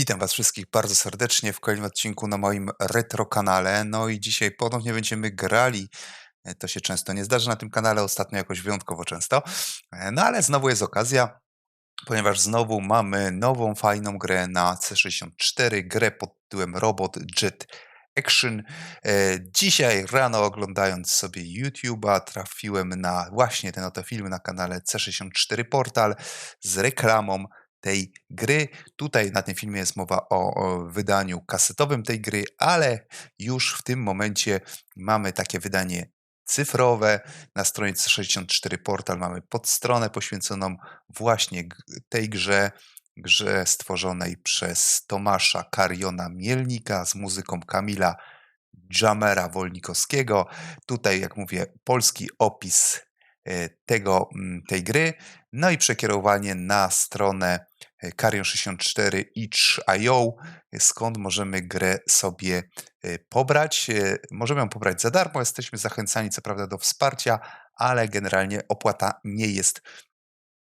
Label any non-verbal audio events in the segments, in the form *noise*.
Witam Was wszystkich bardzo serdecznie w kolejnym odcinku na moim retro kanale. No i dzisiaj ponownie będziemy grali. E, To się często nie zdarza na tym kanale, ostatnio jakoś wyjątkowo często. E, No ale znowu jest okazja, ponieważ znowu mamy nową, fajną grę na C64, grę pod tytułem Robot Jet Action. E, Dzisiaj rano oglądając sobie YouTube'a trafiłem na właśnie ten oto film na kanale C64 Portal z reklamą tej gry. Tutaj na tym filmie jest mowa o, o wydaniu kasetowym tej gry, ale już w tym momencie mamy takie wydanie cyfrowe. Na stronie C64 Portal mamy podstronę poświęconą właśnie tej grze, grze stworzonej przez Tomasza Kariona Mielnika z muzyką Kamila Jamera Wolnikowskiego. Tutaj, jak mówię, polski opis e, tego, tej gry, no i przekierowanie na stronę e, Karion64 itch.io, skąd możemy grę sobie e, pobrać. E, Możemy ją pobrać za darmo, jesteśmy zachęcani co prawda do wsparcia, ale generalnie opłata nie jest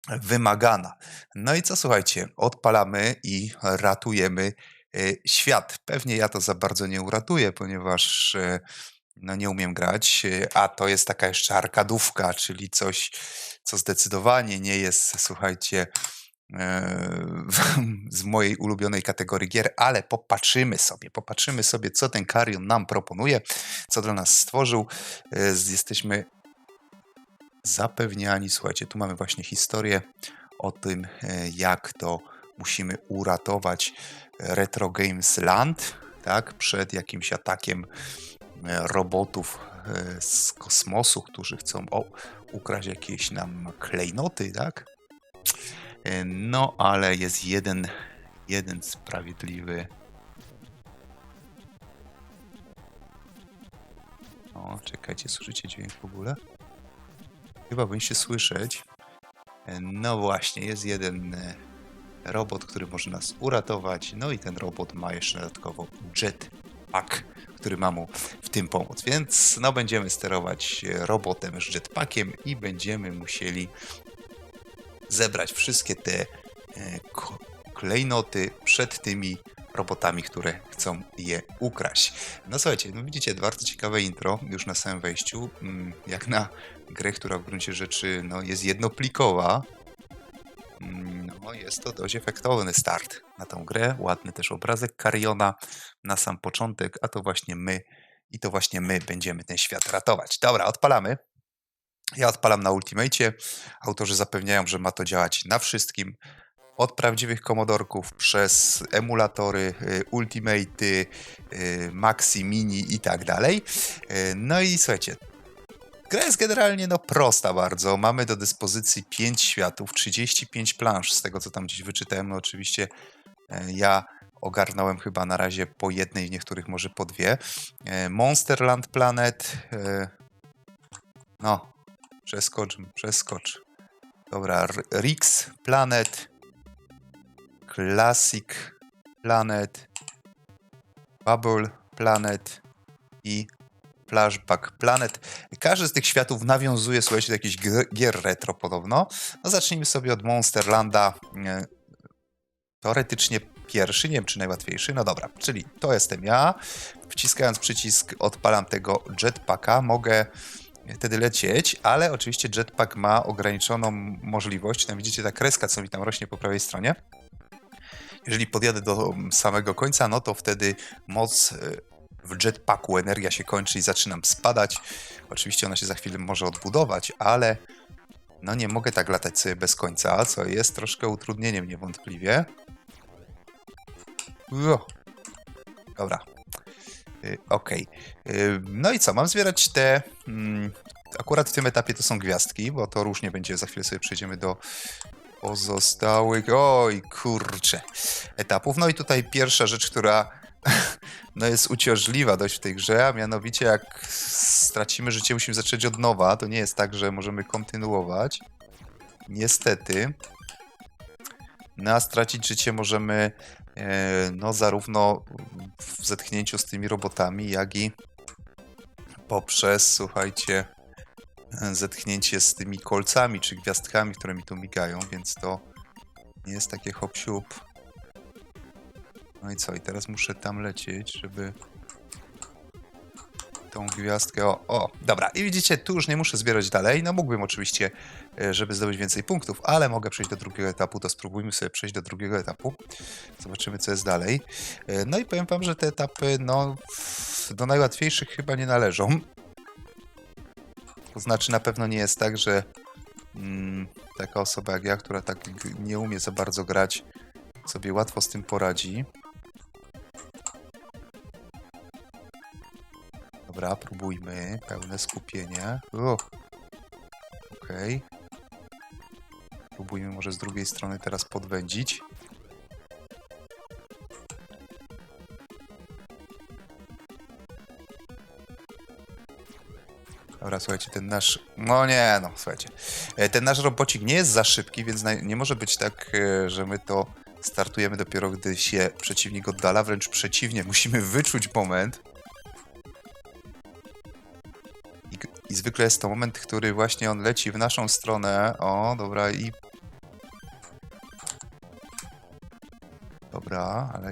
wymagana. No i co słuchajcie, odpalamy i ratujemy e, świat. Pewnie ja to za bardzo nie uratuję, ponieważ e, no nie umiem grać, e, a to jest taka jeszcze arkadówka, czyli coś, co zdecydowanie nie jest, słuchajcie, e, *laughs* z mojej ulubionej kategorii gier, ale popatrzymy sobie, popatrzymy sobie, co ten Karion nam proponuje, co dla nas stworzył. E, Jesteśmy zapewniani, słuchajcie, tu mamy właśnie historię o tym, e, jak to musimy uratować Retro Games Land, tak, przed jakimś atakiem e, robotów e, z kosmosu, którzy chcą o, ukraść jakieś nam klejnoty, tak? E, No, ale jest jeden, jeden sprawiedliwy. O, czekajcie, słyszycie dźwięk w ogóle? Chyba powinniście słyszeć. E, No właśnie, jest jeden e, robot, który może nas uratować. No i ten robot ma jeszcze dodatkowo jetpack, który ma mu w tym pomóc. Więc no będziemy sterować robotem z jetpackiem i będziemy musieli zebrać wszystkie te e, klejnoty przed tymi robotami, które chcą je ukraść. No słuchajcie, no widzicie, bardzo ciekawe intro już na samym wejściu, mm, jak na grę, która w gruncie rzeczy no, jest jednoplikowa. Mm, No, jest to dość efektowny start na tą grę. Ładny też obrazek Kariona na sam początek, a to właśnie my i to właśnie my będziemy ten świat ratować. Dobra, odpalamy. Ja odpalam na Ultimate. Autorzy zapewniają, że ma to działać na wszystkim. Od prawdziwych komodorków przez emulatory, y, Ultimate, y, Maxi, Mini i tak dalej. Y, No i słuchajcie, gra jest generalnie no, prosta bardzo. Mamy do dyspozycji 5 światów, 35 plansz, z tego co tam gdzieś wyczytałem. No oczywiście e, ja ogarnąłem chyba na razie po jednej, w niektórych może po dwie. E, Monsterland Planet. e, No, przeskocz, przeskocz. Dobra, Rix Planet. Classic Planet. Bubble Planet i Flashback Planet. Każdy z tych światów nawiązuje, słuchajcie, do jakichś gier retro podobno. No zacznijmy sobie od Monsterlanda. e, Teoretycznie pierwszy, nie wiem czy najłatwiejszy. No dobra, czyli to jestem ja. Wciskając przycisk odpalam tego jetpacka, mogę wtedy lecieć, ale oczywiście jetpack ma ograniczoną możliwość. Tam widzicie ta kreska, co mi tam rośnie po prawej stronie. Jeżeli podjadę do samego końca, no to wtedy moc e, w jetpacku energia się kończy i zaczynam spadać. Oczywiście ona się za chwilę może odbudować, ale no nie mogę tak latać sobie bez końca, co jest troszkę utrudnieniem niewątpliwie. Ło. Dobra. Y, Okej. Y, No i co? Mam zbierać te. mm, Akurat w tym etapie to są gwiazdki, bo to różnie będzie. Za chwilę sobie przejdziemy do pozostałych. Oj, kurczę. Etapów. No i tutaj pierwsza rzecz, która *laughs* no jest uciążliwa dość w tej grze, a mianowicie jak stracimy życie, musimy zacząć od nowa. To nie jest tak, że możemy kontynuować. Niestety. No a stracić życie możemy no zarówno w zetknięciu z tymi robotami, jak i poprzez, słuchajcie, e, zetknięcie z tymi kolcami czy gwiazdkami, które mi tu migają, więc to nie jest takie hop siup. No i co? I teraz muszę tam lecieć, żeby tą gwiazdkę. O, o, dobra. I widzicie, tu już nie muszę zbierać dalej. No mógłbym oczywiście, e, żeby zdobyć więcej punktów, ale mogę przejść do drugiego etapu. To spróbujmy sobie przejść do drugiego etapu. Zobaczymy, co jest dalej. E, No i powiem wam, że te etapy, no, do najłatwiejszych chyba nie należą. To znaczy, na pewno nie jest tak, że mm, taka osoba jak ja, która tak nie umie za bardzo grać, sobie łatwo z tym poradzi. Dobra, próbujmy. Pełne skupienie. Okej. Próbujmy może z drugiej strony teraz podwędzić. Dobra, słuchajcie, ten nasz... No nie, no, słuchajcie. E, Ten nasz robocik nie jest za szybki, więc nie może być tak, e, że my to startujemy dopiero, gdy się przeciwnik oddala. Wręcz przeciwnie, musimy wyczuć moment. I, I zwykle jest to moment, który właśnie on leci w naszą stronę. O, dobra, i...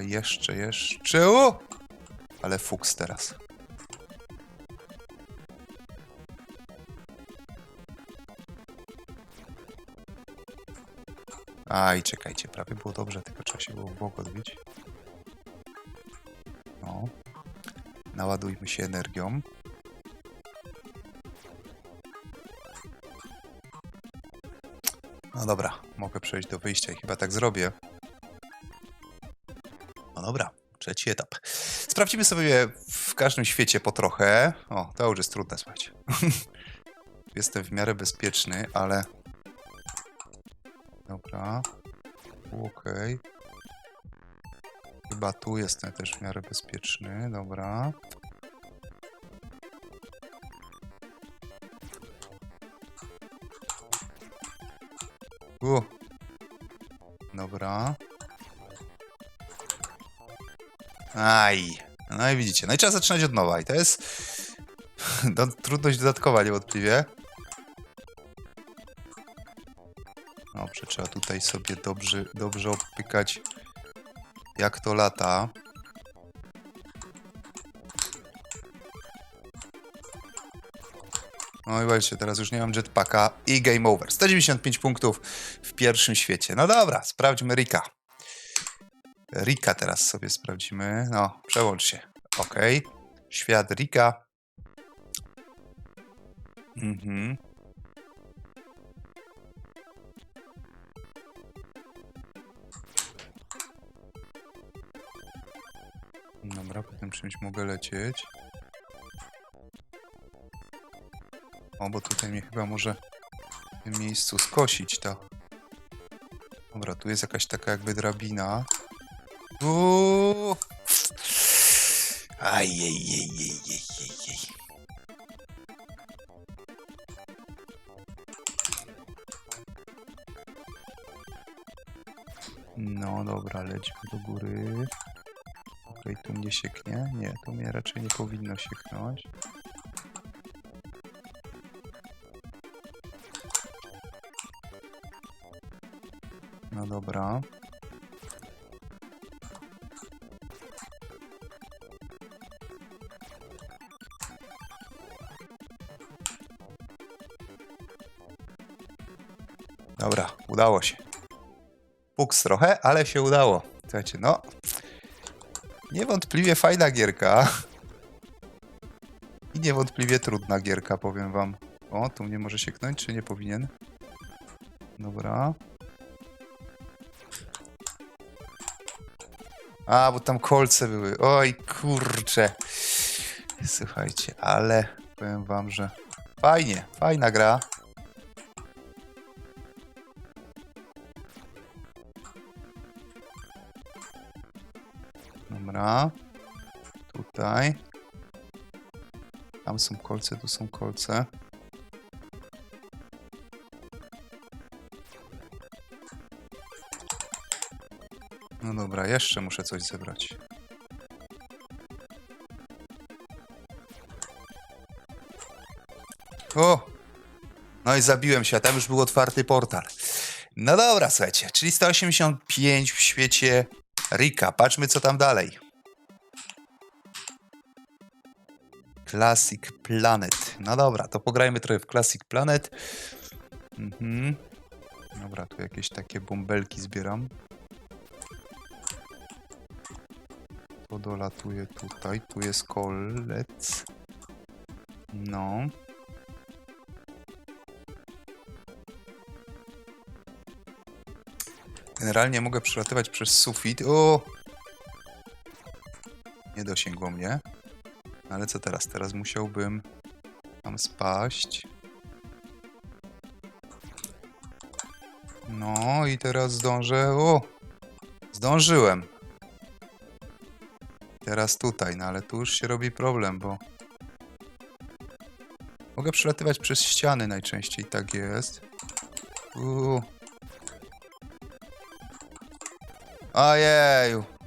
jeszcze, jeszcze... O! Ale fuks teraz. Aj, czekajcie, prawie było dobrze, tylko trzeba się było w bok odbić. No. Naładujmy się energią. No dobra, mogę przejść do wyjścia i chyba tak zrobię. Trzeci etap. Sprawdzimy sobie w każdym świecie po trochę. O, to już jest trudne, słuchajcie. *laughs* Jestem w miarę bezpieczny, ale Dobra. Okej. Chyba tu jestem też w miarę bezpieczny. Dobra. U. Aj. No i widzicie. No i trzeba zaczynać od nowa. I to jest *laughs* no, trudność dodatkowa niewątpliwie. Dobrze, trzeba tutaj sobie dobrze, dobrze opykać, jak to lata. No i właśnie, teraz już nie mam jetpacka i game over. 195 punktów w pierwszym świecie. No dobra, sprawdźmy Rika. Rika teraz sobie sprawdzimy. No, przełącz się. Ok. Świat Rika. Mhm. Dobra, po tym czymś mogę lecieć. O, bo tutaj mnie chyba może w tym miejscu skosić to. Dobra, tu jest jakaś taka jakby drabina. Uuu. Ajejejejejejej. No dobra, lećmy do góry. Okej, tu mnie sieknie? Nie, tu mnie raczej nie powinno sieknąć. No dobra. Udało się. Puks trochę, ale się udało. Słuchajcie, no, Niewątpliwie fajna gierka. I niewątpliwie trudna gierka, powiem wam. O, tu mnie może sieknąć, czy nie powinien? Dobra. A, bo tam kolce były. Oj, kurcze. Słuchajcie, ale powiem wam, że fajnie, fajna gra. Tutaj. Tam są kolce, tu są kolce. No dobra, jeszcze muszę coś zebrać. O! No i zabiłem się, a tam już był otwarty portal. No dobra, słuchajcie, czyli 185 w świecie Rika, patrzmy co tam dalej. Classic Planet. No dobra, to pograjmy trochę w Classic Planet. Mhm. Dobra, tu jakieś takie bąbelki zbieram. To dolatuje tutaj. Tu jest kolec. No. Generalnie mogę przelatywać przez sufit. O! Nie dosięgło mnie. Ale co teraz? Teraz musiałbym tam spaść. No i teraz zdążę. O! Zdążyłem. Teraz tutaj, no ale tu już się robi problem, bo mogę przelatywać przez ściany najczęściej, tak jest. Uuu. Ojeju.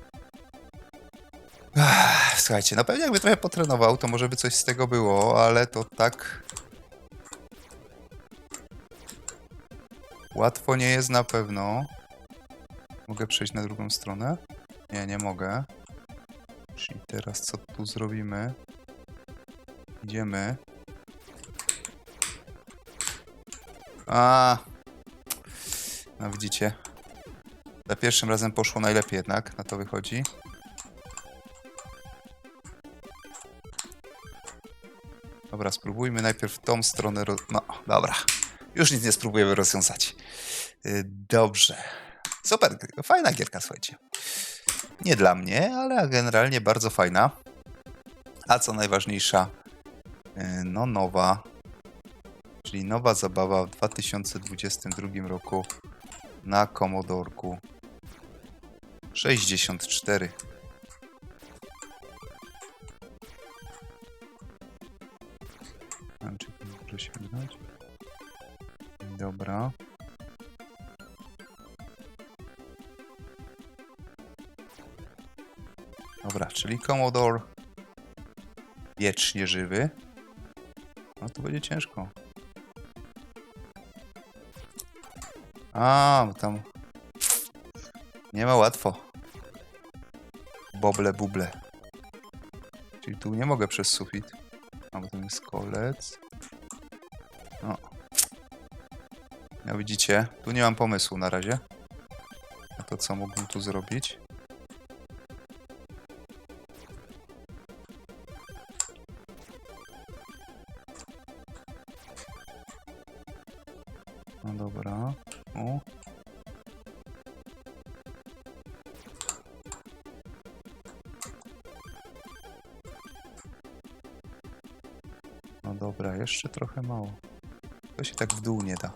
Słuchajcie, no pewnie jakby trochę potrenował, to może by coś z tego było, ale to tak... Łatwo nie jest na pewno. Mogę przejść na drugą stronę? Nie, nie mogę. Czyli teraz co tu zrobimy? Idziemy. A. No widzicie. Za pierwszym razem poszło najlepiej jednak, na to wychodzi. Dobra, spróbujmy najpierw tą stronę. Ro... No, dobra. Już nic nie spróbujemy rozwiązać. Y, Dobrze. Super, fajna gierka, słuchajcie. Nie dla mnie, ale generalnie bardzo fajna. A co najważniejsza, y, no nowa. Czyli nowa zabawa w 2022 roku na Commodorku 64. udać? Dobra. Dobra, czyli Commodore wiecznie żywy. No to będzie ciężko. A, tam nie ma łatwo. Boble, buble. Czyli tu nie mogę przez sufit. A, bo tam jest kolec. No. No widzicie, tu nie mam pomysłu na razie. Na to, co mógłbym tu zrobić. No dobra. O. No dobra, jeszcze trochę mało. To się tak w dół nie da.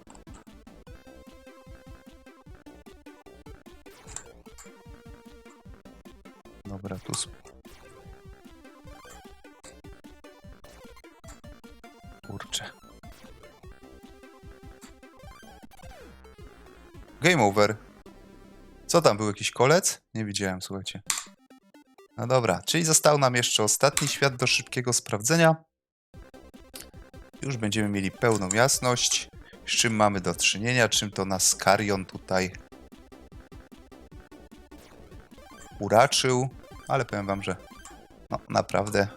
Dobra, tu Kurczę. Game over. Co tam, był jakiś kolec? Nie widziałem, słuchajcie. No dobra, czyli został nam jeszcze ostatni świat do szybkiego sprawdzenia. Już będziemy mieli pełną jasność, z czym mamy do czynienia, czym to nas Karion tutaj uraczył, ale powiem wam, że no, naprawdę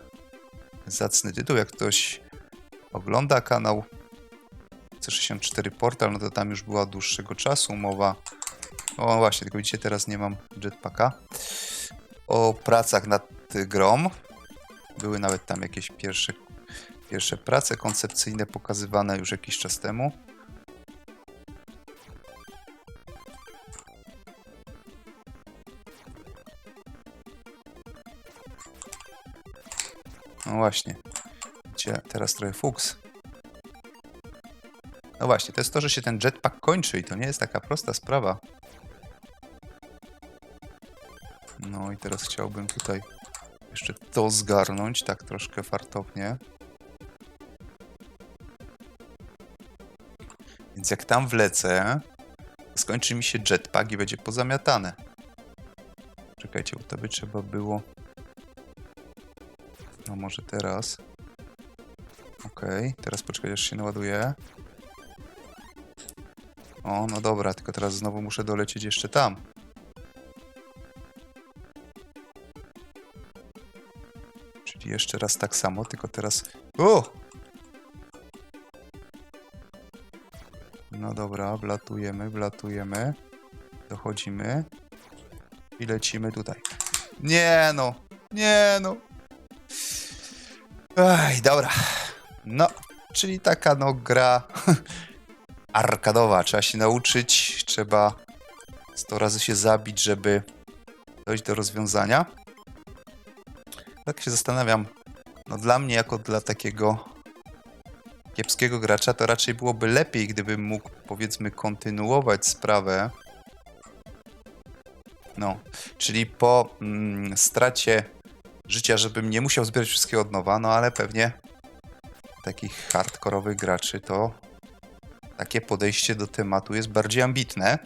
zacny tytuł. Jak ktoś ogląda kanał C64 Portal, no to tam już była dłuższego czasu mowa. O właśnie, tylko widzicie, teraz nie mam jetpacka. O pracach nad grą. Były nawet tam jakieś pierwsze, pierwsze prace koncepcyjne pokazywane już jakiś czas temu. No właśnie. Widzicie, teraz trochę fuks. No właśnie, to jest to, że się ten jetpack kończy i to nie jest taka prosta sprawa. No i teraz chciałbym tutaj jeszcze to zgarnąć, tak troszkę fartownie. Więc jak tam wlecę, skończy mi się jetpack i będzie pozamiatane. Czekajcie, bo to by trzeba było... No może teraz. Okej, okay, teraz poczekaj, aż się naładuje. O, no dobra, tylko teraz znowu muszę dolecieć jeszcze tam. Czyli jeszcze raz tak samo, tylko teraz... O! No dobra, wlatujemy, wlatujemy. Dochodzimy. I lecimy tutaj. Nie no, nie no. Ej, dobra. No, czyli taka no gra *laughs* arkadowa. Trzeba się nauczyć, trzeba 100 razy się zabić, żeby dojść do rozwiązania. Tak się zastanawiam, no dla mnie jako dla takiego kiepskiego gracza, to raczej byłoby lepiej, gdybym mógł powiedzmy kontynuować sprawę. No, czyli po mm, stracie życia, żebym nie musiał zbierać wszystkiego od nowa, no ale pewnie takich hardkorowych graczy to takie podejście do tematu jest bardziej ambitne.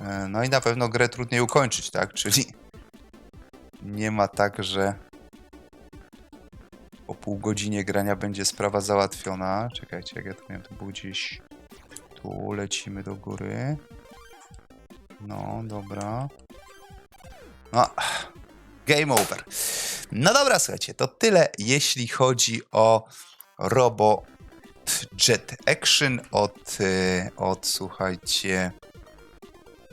E, No i na pewno grę trudniej ukończyć, tak? Czyli nie ma tak, że pół godzinie grania będzie sprawa załatwiona. Czekajcie, jak ja to miałem, to było gdzieś tu, lecimy do góry. No, dobra. No, game over. No dobra, słuchajcie, to tyle, jeśli chodzi o Robo Jet Action od, y, od słuchajcie,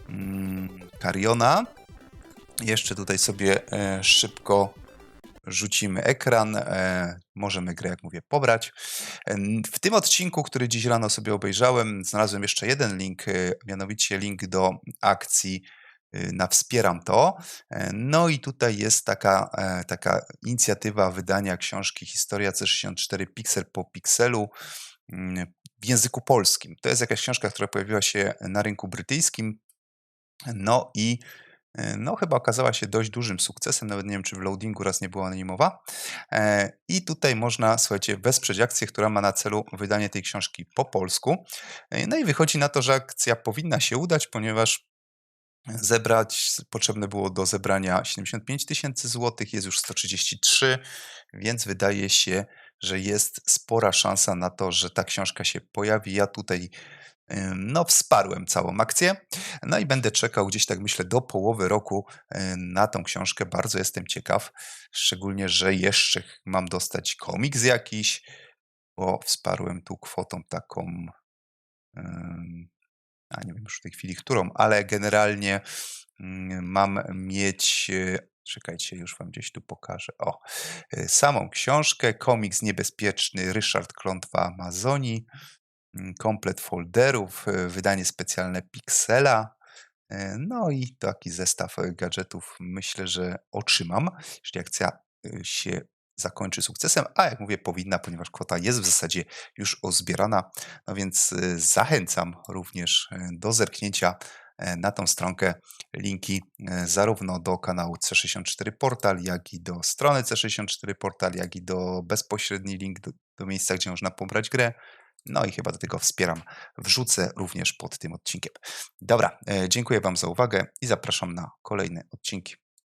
mm, Cariona. Jeszcze tutaj sobie e, szybko rzucimy ekran. E, możemy grę, jak mówię, pobrać. W tym odcinku, który dziś rano sobie obejrzałem, znalazłem jeszcze jeden link, e, mianowicie link do akcji y, na Wspieram to. E, No i tutaj jest taka, taka inicjatywa wydania książki Historia C64 Pixel po pikselu mm, w języku polskim. To jest jakaś książka, która pojawiła się na rynku brytyjskim. No i no, chyba okazała się dość dużym sukcesem. Nawet nie wiem, czy w loadingu raz nie była anonimowa. E, I tutaj można, słuchajcie, wesprzeć akcję, która ma na celu wydanie tej książki po polsku. E, No i wychodzi na to, że akcja powinna się udać, ponieważ zebrać, potrzebne było do zebrania 75 tysięcy złotych, jest już 133, więc wydaje się, że jest spora szansa na to, że ta książka się pojawi. Ja tutaj no, wsparłem całą akcję. No i będę czekał gdzieś tak myślę do połowy roku na tą książkę. Bardzo jestem ciekaw, szczególnie, że jeszcze mam dostać komiks jakiś, bo wsparłem tu kwotą taką a nie wiem już w tej chwili którą, ale generalnie mm, mam mieć, e, czekajcie, już wam gdzieś tu pokażę, o, e, samą książkę, komiks niebezpieczny Ryszard Klątwa Amazonii, komplet folderów, e, wydanie specjalne Pixela, e, no i taki zestaw e, gadżetów myślę, że otrzymam, jeśli akcja się zakończy sukcesem, a jak mówię powinna, ponieważ kwota jest w zasadzie już ozbierana, no więc zachęcam również do zerknięcia na tą stronkę. Linki zarówno do kanału C64 Portal, jak i do strony C64 Portal, jak i do bezpośredni link do, do miejsca, gdzie można pobrać grę. No i chyba do tego wspieram. Wrzucę również pod tym odcinkiem. Dobra, e, dziękuję Wam za uwagę i zapraszam na kolejne odcinki.